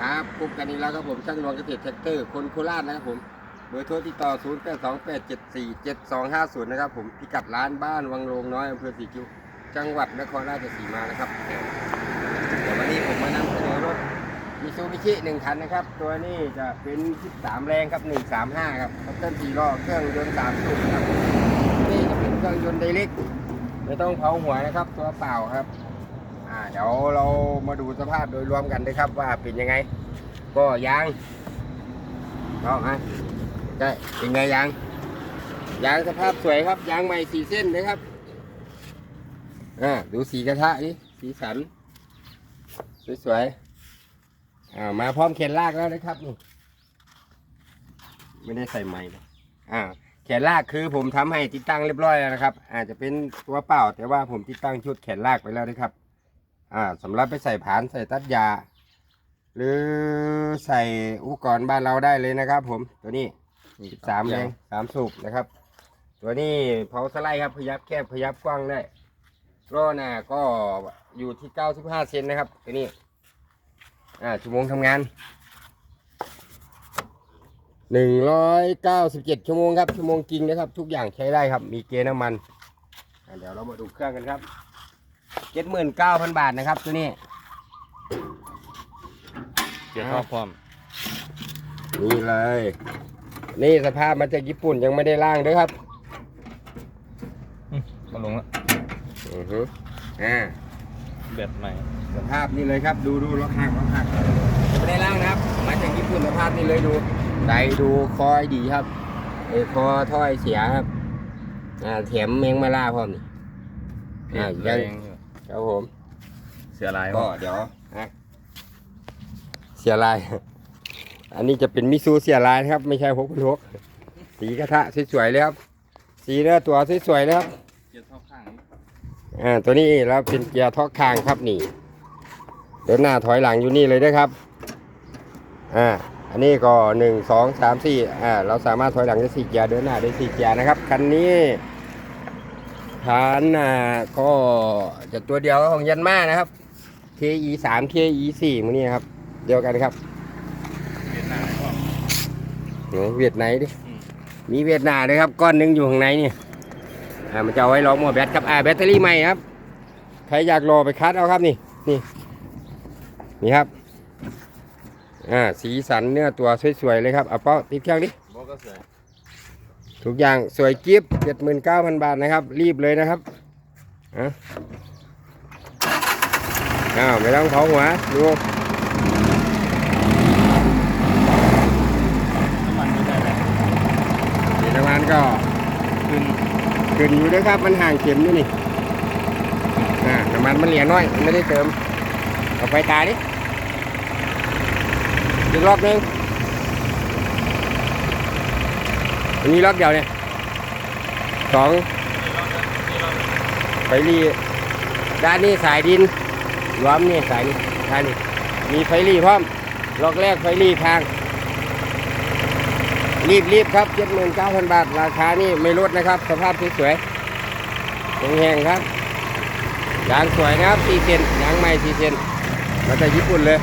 ครับพบกันอีกแล้วครับผมช่างนวลเกษตรแท็กเตอร์คนโคราชนะครับผมเบอร์โทรติดต่อ 0 8 2 8 7 4 7 2 5 0 นะครับผมพิกัดร้านบ้านวังโรงน้อยอำเภอสีคิ้วจังหวัดนครราชสีมานะครับเดี๋ยววันนี้ผมมานำเสนอรถมิซูบิชิหนึ่งคันนะครับ ตัวนี้จะเป็น 13 แรงครับ 135 ครับเคัตเติ้ลสี่ล้อเครื่องยนต์3สูบครับนี่จะเป็นเครื่องยนต์ไดเล็กไม่ต้องเผาหัวนะครับ ตัวเปล่าครับ อ่าเดี๋ยวเรามาดูสภาพโดยรวมกันนะครับว่าเป็นยังไง ก็ยางก็ฮะใช่เป็นไงยางยางสภาพสวยครับยางใหม่สีเส้นนะครับอ่าดูสีกระทะนี่สีสัน สวยๆอ่ามาพร้อมแขนลากแล้วนะครับนี่ไม่ได้ใส่ไม้นะอ่าแขนลากคือผมทำให้ติดตั้งเรียบร้อยแล้วนะครับ อาจจะเป็นตัวเปล่าแต่ว่าผมติดตั้งชุดแขนลากไปแล้วนะครับ อ่าสำหรับไปใส่ผานใส่ตัดยา หรือใส่อุปกรณ์บ้านเราได้เลยนะครับ ผมตัวนี้สามแรงสามสูบนะครับ ตัวนี้เผาสไลด์ครับพยับแคบพยับกว้างได้ล้อหน้าก็อยู่ที่95เซนนะครับตัวนี้อ่าชั่วโมงทำงาน197ชั่วโมงครับชั่วโมงจริงนะครับ ทุกอย่างใช้ได้ครับ มีเกณฑ์น้ำมันอ่าเดี๋ยวเรามาดูเครื่องกันครับ เจ็ดหมื่นเก้าพันบาทนะครับตัวนี้ เกียร์ท่อพร้อมนี่เลย นี่สภาพมาจากญี่ปุ่นยังไม่ได้ล่างด้วยครับมาลงแล้วอือฮึอ่าแบตใหม่ สภาพนี่เลยครับ ดูดูล็อกหักล็อกหักยังไม่ได้ล่างนะครับ มาจากญี่ปุ่นสภาพนี่เลยดูไดดูคอยดีครับเออคอถ้อยเสียครับ อ่าแถมเมงมาล่าพร้อมนี่อ่าแรยังงอยู่ ครับผม เสียลายก็เดี๋ยวนะเสียลาย อันนี้จะเป็นมิซูเสียลายนะครับ ไม่ใช่พกพันหกสีกระทะสวยๆเลยครับ สีเนื้อตัวสวยๆเลยครับเกียร์ท่อข้างอ่าตัวนี้แล้วเป็นเกียร์ท็อกคางครับนี่เดินหน้าถอยหลังอยู่นี่เลยนะครับอ่าอันนี้ก็หนึ่งสองสามสี่อ่าเราสามารถถอยหลังได้สี่เกียร์เดินหน้าได้สี่เกียร์นะครับคันนี้ ฐานอ่าก็จะตัวเดียวของยันมานะครับ KE สาม KE สี่มือนี้ครับ เดียวกันครับเกียร์หน้าพร้อมไหนเวียดไหนดิอืมมีเวียดนาด้วยครับ ก้อนหนึงอยู่ข้างในนี่อ่ามันจะเอาไว้รองหมวแบตครับอ่าแบตเตอรี่ใหม่ครับใครอยากรอไปคัดเอาครับนี่นี่นี่ครับอ่าสีสันเนื้อตัวสวยๆเลยครับเอาเป้าติดเครื่องดิบอกก็เสีย ทุกอย่างสวยกิฟต์เจ็ดหมื่นเก้าพันบาทนะครับ รีบเลยนะครับอะอ้าวไม่ต้องเผาหัวดูน้ำมันก็ได้แล้วนี่น้ำมันก็ขึ้นขึ้นอยู่นะครับ มันห่างเข็มอยู่นี่น้ำมันมันเหลียน้อย ไม่ได้เติม เอาไฟตายดิอีกรอบนึง อันนี้รอบเดียวเนี่ยสองไฟรีด้านนี้สายดินล้อมนี่สายนี้ด้านนี้มีไฟรีพร้อมล็อกแรกไฟรีทาง รีบรีบครับเจ็ดหมื่นเก้าพันบาท ราคานี่ไม่ลดนะครับ สภาพสวยๆแห้งๆครับยางสวยนะครับสี่เซนยางใหม่สี่เซนมาจากญี่ปุ่นเลย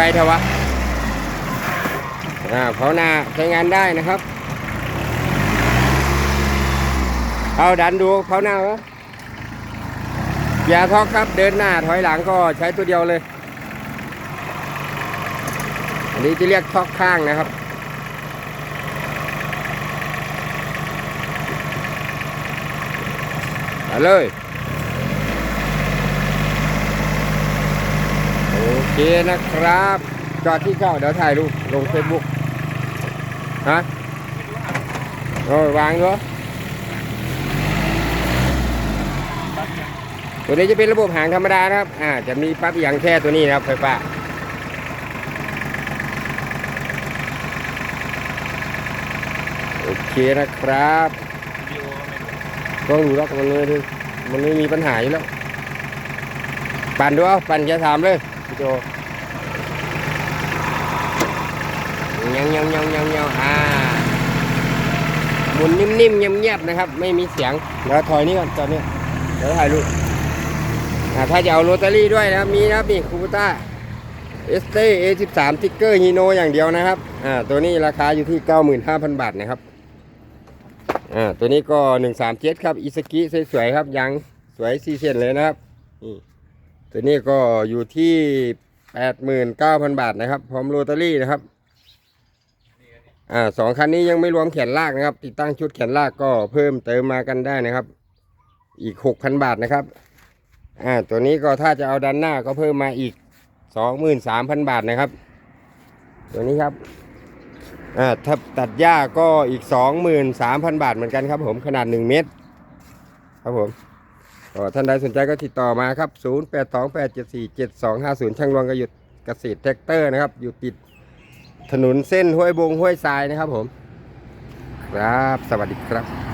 วิ่งไวเถอะวะเผาหน้าใช้งานได้นะครับ เอาดันดูเขาหน้าวะอย่าท็อกครับเดินหน้าถอยหลังก็ใช้ตัวเดียวเลย อันนี้จะเรียกท็อกข้างนะครับมาเลย โอ เคนะครับ จอดที่เข้าเดี๋ยวถ่ายรูปลงเฟซบุ๊กฮะโอ้ยวางด้วยตัวนี้จะเป็นระบบหางธรรมดานะครับ อ่า จะมีปั๊บอย่างแค่ตัวนี้นะครับไฟฟ้าโอเคนะครับวิดีโอไม่รู้ต้องดูแล้วมันไม่ได้มันไม่มีปัญหาอยู่แล้ว ปั่นดูเอาปั่นจะถามเลย พี่โจงี้ยเงี้ยเงี้ยเงี้ยเงี้ยอ่าหมุนนิ่มๆเงียบๆนะครับ ไม่มีเสียงเดี๋ยวถอยนี่ก่อนตอนนี้เดี๋ยวถ่ายรูปถ้าจะเอาโรตารี่ด้วยนะครับ มีนะครับนี่คูปต้าเอสเต้เอสิบสามติ๊กเกอร์ฮีโนอย่างเดียวนะครับอ่าตัวนี้ราคาอยู่ที่เก้าหมื่นห้าพันบาทนะครับอ่าตัวนี้ก็หนึ่งสามเจ็ดครับอิสกิสวยๆครับยางสวยซีเซนเลยนะครับนี่ ตัวนี้ก็อยู่ที่แปดหมื่นเก้าพันบาทนะครับ พร้อมโรตารี่นะครับอ่าสองคันนี้ยังไม่รวมแขนลากนะครับ ติดตั้งชุดแขนลากก็เพิ่มเติมมากันได้นะครับ อีกหกพันบาทนะครับอ่าตัวนี้ก็ถ้าจะเอาด้านหน้าก็เพิ่มมาอีกสองหมื่นสามพันบาทนะครับ ตัวนี้ครับอ่าถ้าตัดหญ้าก็อีก23,000บาทเหมือนกันครับผมขนาด1เมตร ครับผม ก็ท่านใดสนใจก็ติดต่อมาครับ 0828747250 ช่างรวงกระยุดเกษตรแท็กเตอร์นะครับ อยู่ติดถนนเส้นห้วยบงห้วยทรายนะครับผม ครับ สวัสดีครับ